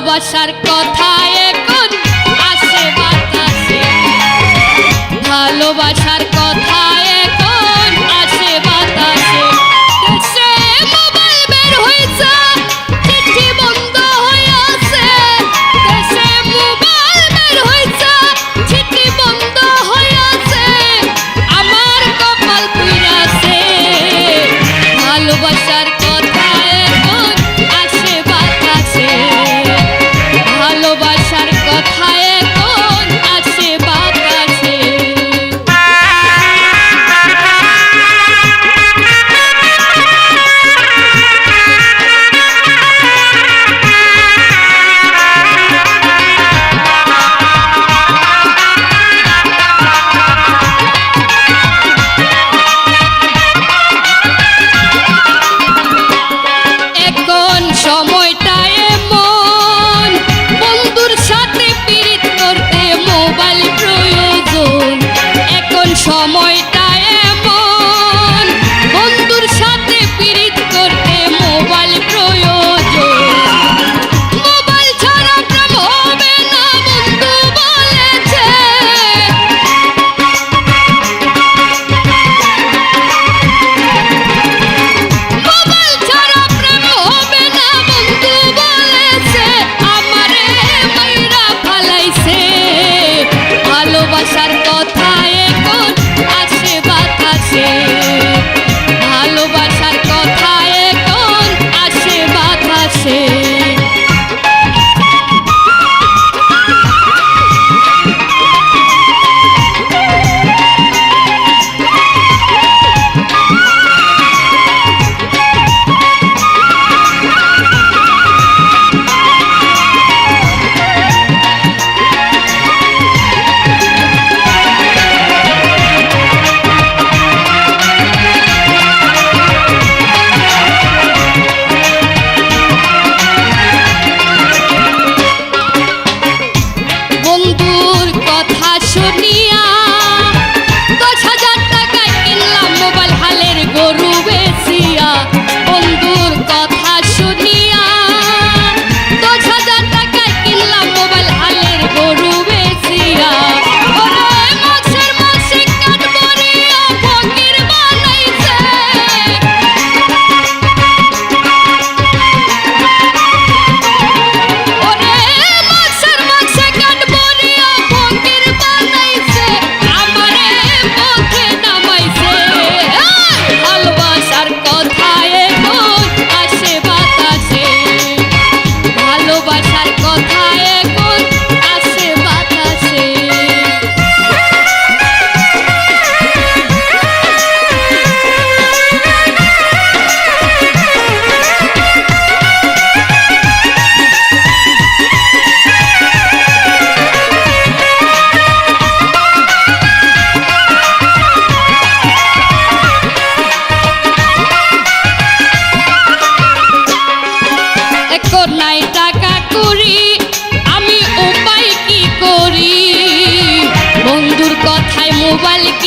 ভালোবাসার কথা এখন আসে বাতাসে। ভালোবাসার কথা এখন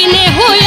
দিনে হয়ে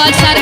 fucks out of